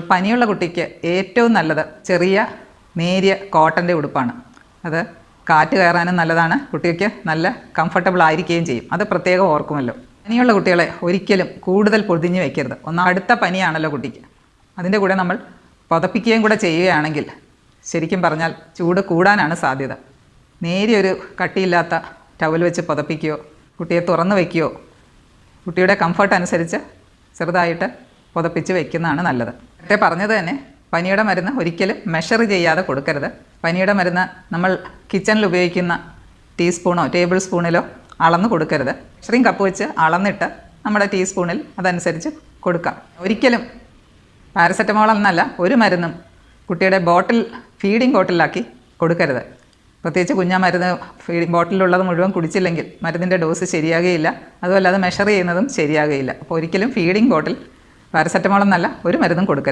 പനിയുള്ള കുട്ടിക്ക് ഏറ്റവും നല്ലത് ചെറിയ നേരിയ കോട്ടന്റെ ഉടുപ്പാണ്. അത് കാറ്റ് കയറാനും നല്ലതാണ്. കുട്ടിക്ക് നല്ല കംഫർട്ടബിൾ ആയിരിക്കുകയും ചെയ്യും. അത് പ്രത്യേകം ഓർക്കുമല്ലോ. പനിയുള്ള കുട്ടികളെ ഒരിക്കലും കൂടുതൽ പൊതിഞ്ഞ് വയ്ക്കരുത് ഒന്ന് അടുത്ത പനിയാണല്ലോ കുട്ടിക്ക്. അതിന്റെ കൂടെ നമ്മൾ പുതപ്പിക്കുകയും കൂടെ ചെയ്യുകയാണെങ്കിൽ ശരിക്കും പറഞ്ഞാൽ ചൂട് കൂടാനാണ് സാധ്യത. നേരിയൊരു കട്ടിയില്ലാത്ത ടവൽ വെച്ച് പുതപ്പിക്കുകയോ കുട്ടിയെ തുറന്ന് വയ്ക്കുകയോ കുട്ടിയുടെ കംഫർട്ട് അനുസരിച്ച് ചെറുതായിട്ട് പുതപ്പിച്ച് വെക്കുന്നതാണ് നല്ലത്. നേരത്തെ പറഞ്ഞത് തന്നെ പനിയുടെ മരുന്ന് ഒരിക്കലും മെഷർ ചെയ്യാതെ കൊടുക്കരുത്. പനിയുടെ മരുന്ന് നമ്മൾ കിച്ചണിൽ ഉപയോഗിക്കുന്ന ടീസ്പൂണോ ടേബിൾ സ്പൂണിലോ അളന്ന് കൊടുക്കരുത്. മെഷറിങ് കപ്പ് വെച്ച് അളന്നിട്ട് നമ്മുടെ ടീസ്പൂണിൽ അതനുസരിച്ച് കൊടുക്കാം. ഒരിക്കലും പാരസെറ്റമോൾ എന്നല്ല ഒരു മരുന്നും കുട്ടിയുടെ ബോട്ടിൽ ഫീഡിംഗ് ബോട്ടിലാക്കി കൊടുക്കരുത്. പ്രത്യേകിച്ച് കുഞ്ഞാ മരുന്ന് ഫീഡിംഗ് ബോട്ടിലുള്ളത് മുഴുവൻ കുടിച്ചില്ലെങ്കിൽ മരുന്നിന്റെ ഡോസ് ശരിയാകുകയില്ല. അതുമല്ലാതെ മെഷർ ചെയ്യുന്നതും ശരിയാകുകയില്ല. അപ്പോൾ ഒരിക്കലും ഫീഡിംഗ് ബോട്ടിൽ പാരസെറ്റമോൾ എന്നല്ല ഒരു മരുന്നും കൊടുക്കരുത്.